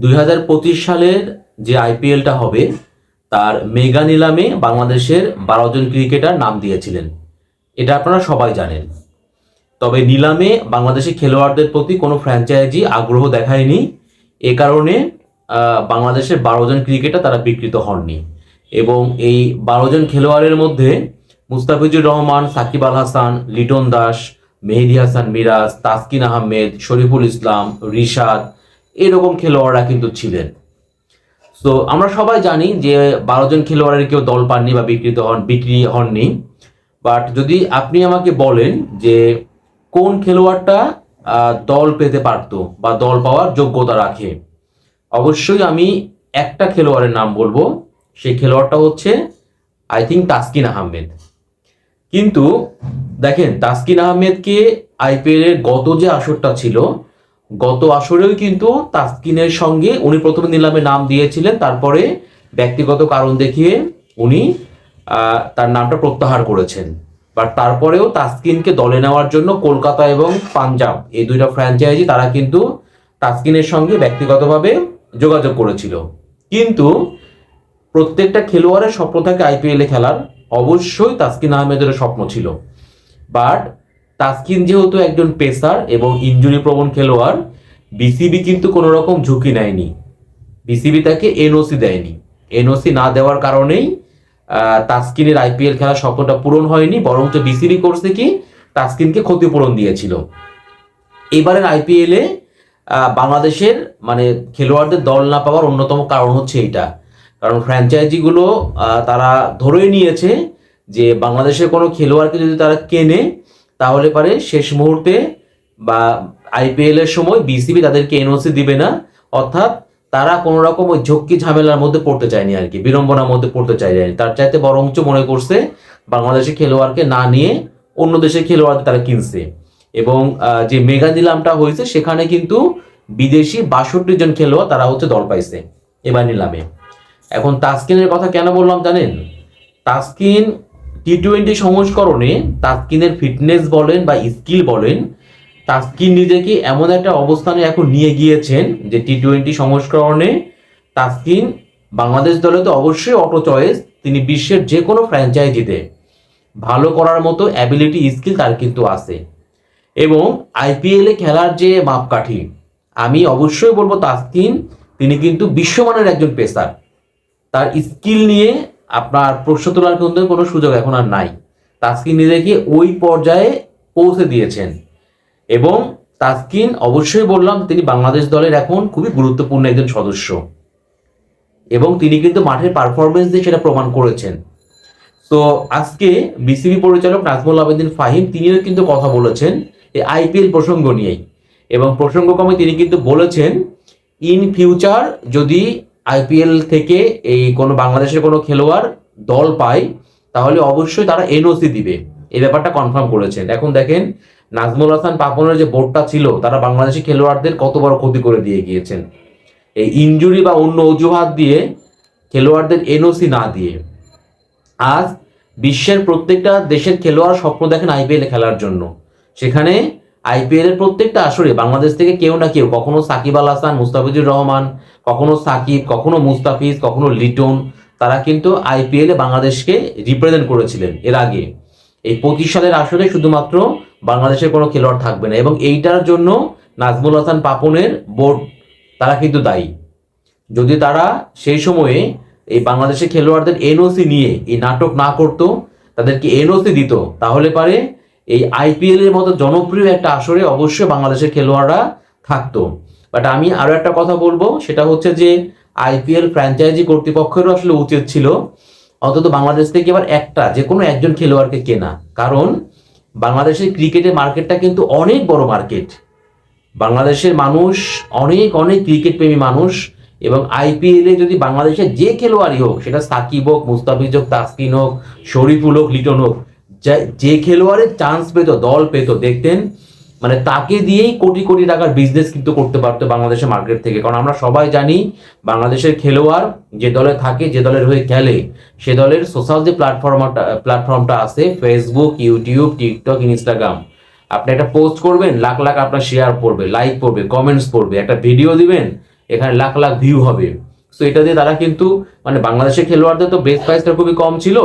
দুই হাজার পঁচিশ সালের যে আইপিএলটা হবে, তার মেগা নিলামে বাংলাদেশের বারো জন ক্রিকেটার নাম দিয়েছিলেন। এটা আপনারা সবাই জানেন। তবে নিলামে বাংলাদেশের খেলোয়াড়দের প্রতি কোনো ফ্র্যাঞ্চাইজি আগ্রহ দেখায়নি। এ কারণে বাংলাদেশের বারো জন ক্রিকেটার তারা বিকৃত হননি। এবং এই বারো জন খেলোয়াড়ের মধ্যে মুস্তাফিজুর রহমান, সাকিব আল হাসান, লিটন দাস, মেহেদি হাসান মিরাজ, তাসকিন আহমেদ, শরীফুল ইসলাম, রিশাদ এরকম খেলোয়াড়রা কিন্তু ছিলেন। তো আমরা সবাই জানি যে বারো জন খেলোয়াড়ের কেউ দল পাননি বা বিকৃত হন বিক্রি হননি। বাট যদি আপনি আমাকে বলেন যে কোন খেলোয়াড়টা দল পেতে পারতো বা দল পাওয়ার যোগ্যতা রাখে, অবশ্যই আমি একটা খেলোয়াড়ের নাম বলব। সেই খেলোয়াড়টা হচ্ছে আই থিঙ্ক তাসকিন আহমেদ। কিন্তু দেখেন, তাসকিন আহমেদকে আইপিএল এর গত যে আসরটা ছিল গত আসরেও কিন্তু তাসকিনের সঙ্গে উনি প্রথমে নিলামে নাম দিয়েছিলেন, তারপরে ব্যক্তিগত কারণ দেখিয়ে উনি তার নামটা প্রত্যাহার করেছেন। বাট তারপরেও তাসকিনকে দলে নেওয়ার জন্য কলকাতা এবং পাঞ্জাব, এই দুইটা ফ্র্যাঞ্চাইজি তারা কিন্তু তাসকিনের সঙ্গে ব্যক্তিগতভাবে যোগাযোগ করেছিল। কিন্তু প্রত্যেকটা খেলোয়াড়ের স্বপ্ন থাকে আইপিএলে খেলার, অবশ্যই তাসকিন আহমেদের স্বপ্ন ছিল। বাট তাসকিন যেহেতু একজন পেসার এবং ইনজুরি প্রবণ খেলোয়াড়, বিসিবি কিন্তু কোনো রকম ঝুঁকি নেয়নি। বিসিবি তাকে এনওসি দেয়নি। এনওসি না দেওয়ার কারণেই তাসকিনের আইপিএল খেলার স্বপ্নটা পূরণ হয়নি, বরঞ্চ বিসিবি করছে কি, তাসকিনকে ক্ষতিপূরণ দিয়েছিল। এবারের আইপিএলে বাংলাদেশের মানে খেলোয়াড়দের দল না পাওয়ার অন্যতম কারণ হচ্ছে এইটা। কারণ ফ্র্যাঞ্চাইজিগুলো তারা ধরেই নিয়েছে যে বাংলাদেশের কোনো খেলোয়াড়কে যদি তারা কেনে তাহলে পারে শেষ মুহূর্তে বা আইপিএল এর সময় বিসিবি তাদেরকে এনওসি দিবে না। অর্থাৎ তারা কোনো রকম ওই ঝক্কি ঝামেলার মধ্যে পড়তে চায়নি আর কি, বিড়ম্বনার মধ্যে পড়তে চায়নি তার চাইতে বরঞ্চ মনে করছে বাংলাদেশের খেলোয়াড়কে না নিয়ে অন্য দেশের খেলোয়াড় তারা কিনছে। এবং যে মেগা নিলামটা হয়েছে, সেখানে কিন্তু বিদেশি বাষট্টি জন খেলোয়াড় তারা হচ্ছে দল পাইছে এবার নিলামে এখন তাসকিনের কথা কেন বললাম জানেন? তাসকিন টি টোয়েন্টি সংস্করণে তাস্কিনের ফিটনেস বলেন বা স্কিল বলেন, তাস্কিন নিজেকে এমন একটা অবস্থানে এখন নিয়ে গিয়েছেন যে টি টোয়েন্টি সংস্করণে তাসকিন বাংলাদেশ দলে তো অবশ্যই অটো চয়েস তিনি বিশ্বের যে কোনো ফ্র্যাঞ্চাইজিতে ভালো করার মতো অ্যাবিলিটি স্কিল তার কিন্তু আছে। এবং আইপিএলে খেলার যে মাপকাঠি, আমি অবশ্যই বলব তাসকিন, তিনি কিন্তু বিশ্বমানের একজন পেসার তার স্কিল নিয়ে আপনার প্রশ্ন তোলার কিন্তু কোনো সুযোগ এখন আর নাই। তাস্কিন নিজেকে ওই পর্যায়ে পৌঁছে দিয়েছেন। এবং তাস্কিন, অবশ্যই বললাম, তিনি বাংলাদেশ দলের এখন খুবই গুরুত্বপূর্ণ একজন সদস্য। এবং তিনি কিন্তু মাঠের পারফরমেন্স দিয়ে সেটা প্রমাণ করেছেন। তো আজকে বিসিবি পরিচালক নাজমুল আবেদিন ফাহিম, তিনিও কিন্তু কথা বলেছেন এই আইপিএল প্রসঙ্গ নিয়েই। এবং প্রসঙ্গক্রমে তিনি কিন্তু বলেছেন, ইন ফিউচার যদি আইপিএল থেকে এই কোনো বাংলাদেশের কোনো খেলোয়াড় দল পায়, তাহলে অবশ্যই তারা এনওসি দিবে। এই ব্যাপারটা কনফার্ম করেছেন। এখন দেখেন, নাজমুল হাসান পাপনের যে বোর্ডটা ছিল, তারা বাংলাদেশি খেলোয়াড়দের কত বড় ক্ষতি করে দিয়ে গিয়েছেন। এই ইনজুরি বা অন্য অজুহাত দিয়ে খেলোয়াড়দের এনওসি না দিয়ে। আজ বিশ্বের প্রত্যেকটা দেশের খেলোয়াড় স্বপ্ন দেখেন আইপিএল খেলার জন্য। সেখানে আইপিএল এর প্রত্যেকটা আসরে বাংলাদেশ থেকে কেউ না কেউ, কখনো সাকিব আল হাসান, মুস্তাফিজুর রহমান, কখনো সাকিব, কখনো মুস্তাফিজ, কখনো লিটন, তারা কিন্তু আইপিএল বাংলাদেশকে রিপ্রেজেন্ট করেছিলেন এর আগে। এই পঁচিশ সালের আসরে শুধুমাত্র বাংলাদেশের কোনো খেলোয়াড় থাকবে না এবং এইটার জন্য নাজমুল হাসান পাপনের বোর্ড তারা কিন্তু দায়ী। যদি তারা সেই সময়ে এই বাংলাদেশের খেলোয়াড়দের এনওসি নিয়ে এই নাটক না করতো, তাদেরকে এনওসি দিত, তাহলে পারে এই আইপিএল এর মতো জনপ্রিয় একটা আসরে অবশ্যই বাংলাদেশের খেলোয়াড়রা থাকতো। বাট আমি আরও একটা কথা বলব, সেটা হচ্ছে যে আইপিএল ফ্র্যাঞ্চাইজি কর্তৃপক্ষেরও আসলে উচিত ছিল অন্তত বাংলাদেশ থেকে এবার একটা, যে কোনো একজন খেলোয়াড়কে কেনা। কারণ বাংলাদেশের ক্রিকেটের মার্কেটটা কিন্তু অনেক বড় মার্কেট। বাংলাদেশের মানুষ, অনেক অনেক ক্রিকেট প্রেমী মানুষ এবং আইপিএলে যদি বাংলাদেশের যে খেলোয়াড়ই হোক, সেটা সাকিব হোক, মুস্তাফিজ হোক, তাসকিন হোক, শরীফুল হোক, লিটন হোক যা- খেলোয়াড়ের চান্স পেতো, দল পেতো, দেখতেন মানে তাকে দিয়েই কোটি কোটি টাকার বিজনেস কিন্তু করতে পারতো বাংলাদেশের মার্কেট থেকে। কারণ আমরা সবাই জানি, বাংলাদেশের খেলোয়াড় যে দলে থাকে, যে দলের হয়ে খেলে, সে দলের সোশ্যাল যে প্ল্যাটফর্মটা প্ল্যাটফর্মটা আছে ফেসবুক ইউটিউব টিকটক ইনস্টাগ্রাম আপনি একটা পোস্ট করবেন, লাখ লাখ আপনার শেয়ার পড়বে লাইক পড়বে কমেন্টস পড়বে, একটা ভিডিও দিবেন, এখানে লাখ লাখ ভিউ হবে। সো এটা দিয়ে তারা কিন্তু মানে বাংলাদেশের খেলোয়াড়দের তো বেস প্রাইসটা খুবই কম ছিল।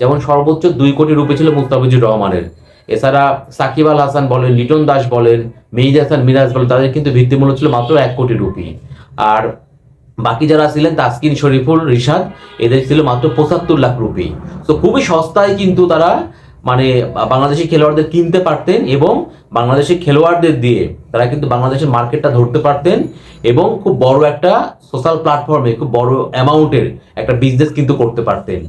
যেমন সর্বোচ্চ দুই কোটি রুপি ছিল মুস্তাফিজুর রহমানের। এছাড়া সাকিব আল হাসান বলেন, লিটন দাস বলেন, মেহিদ হাসান মিরাজ বলেন, তাদের কিন্তু ভিত্তিমূল্য ছিল মাত্র এক কোটি রুপি। আর বাকি যারা ছিলেন, তাসকিন শরীফুল, রিশাদ, এদের ছিল মাত্র পঁচাত্তর লাখ রুপি। তো খুবই সস্তায় কিন্তু তারা মানে বাংলাদেশি খেলোয়াড়দের কিনতে পারতেন এবং বাংলাদেশি খেলোয়াড়দের দিয়ে তারা কিন্তু বাংলাদেশের মার্কেটটা ধরতে পারতেন এবং খুব বড় একটা সোশ্যাল প্ল্যাটফর্মে খুব বড় অ্যামাউন্টের একটা বিজনেস কিন্তু করতে পারতেন।